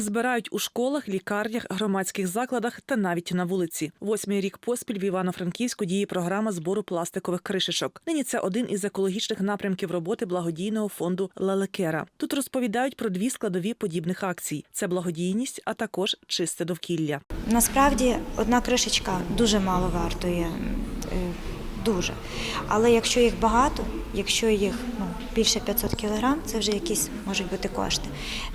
Збирають у школах, лікарнях, громадських закладах та навіть на вулиці. Восьмий рік поспіль в Івано-Франківську діє програма збору пластикових кришечок. Нині це один із екологічних напрямків роботи благодійного фонду Лелекера. Тут розповідають про дві складові подібних акцій: це благодійність, а також чисте довкілля. Насправді одна кришечка дуже мало вартує. е, Дуже. Але якщо їх багато, якщо їх ну, більше 500 кілограм, це вже якісь можуть бути кошти.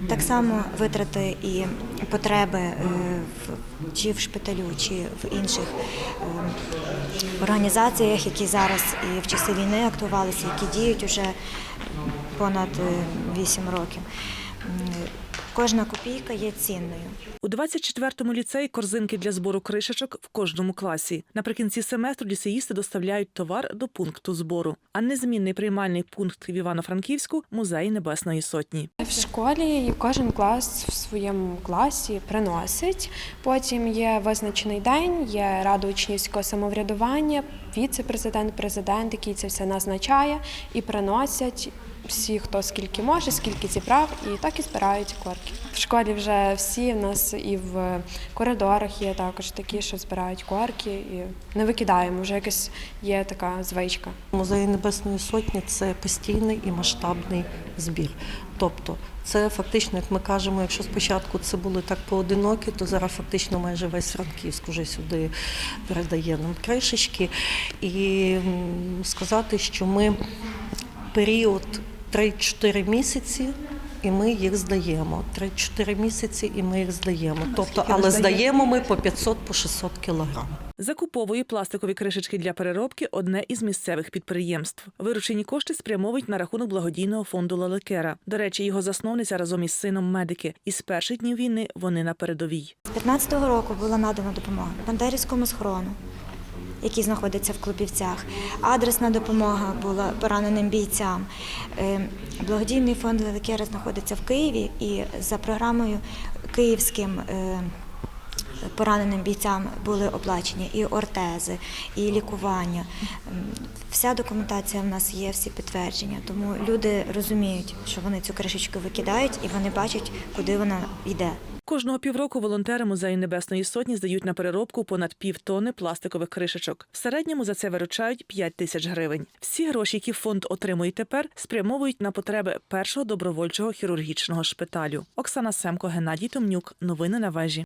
Так само витрати і потреби е, в, чи в шпиталю, чи в інших е, організаціях, які зараз і в часи війни актувалися, які діють уже понад 8 років. Кожна копійка є цінною. У 24-му ліцеї корзинки для збору кришечок в кожному класі. Наприкінці семестру ліцеїсти доставляють товар до пункту збору. А незмінний приймальний пункт в Івано-Франківську музей Небесної Сотні. В школі кожен клас в своєму класі приносить. Потім є визначений день, є рада учнівського самоврядування, віце-президент, президент, який це все назначає, і приносять всі, хто скільки може, скільки зібрав, і так і збирають корки. В школі вже всі в нас і в коридорах є також такі, що збирають корки, і не викидаємо. Вже якась є така звичка. Музей Небесної Сотні це постійний і масштабний збір. Тобто, це фактично, як ми кажемо, якщо спочатку це були так поодинокі, то зараз фактично майже весь Франківськ вже сюди передає нам кришечки. І сказати, що ми період 3-4 місяці. І ми їх здаємо 3-4 місяці, і ми їх здаємо. Тобто, але здаємо ми по 500 по 600 кілограм. Закуповує пластикові кришечки для переробки одне із місцевих підприємств. Виручені кошти спрямовують на рахунок благодійного фонду Лелекера. До речі, його засновниця разом із сином медики. Із перших днів війни вони на передовій. З 15-го року була надана допомога Бандерівському схорону, який знаходиться в Клубівцях. Адресна допомога була пораненим бійцям. Е, Благодійний фонд Лелекера знаходиться в Києві і за програмою київським. е, Пораненим бійцям були оплачені і ортези, і лікування. Вся документація в нас є, всі підтвердження. Тому люди розуміють, що вони цю кришечку викидають і вони бачать, куди вона йде. Кожного півроку волонтери музею Небесної Сотні здають на переробку понад півтони пластикових кришечок. В середньому за це виручають 5 тисяч гривень. Всі гроші, які фонд отримує тепер, спрямовують на потреби першого добровольчого хірургічного шпиталю. Оксана Семко, Геннадій Томнюк. Новини на вежі.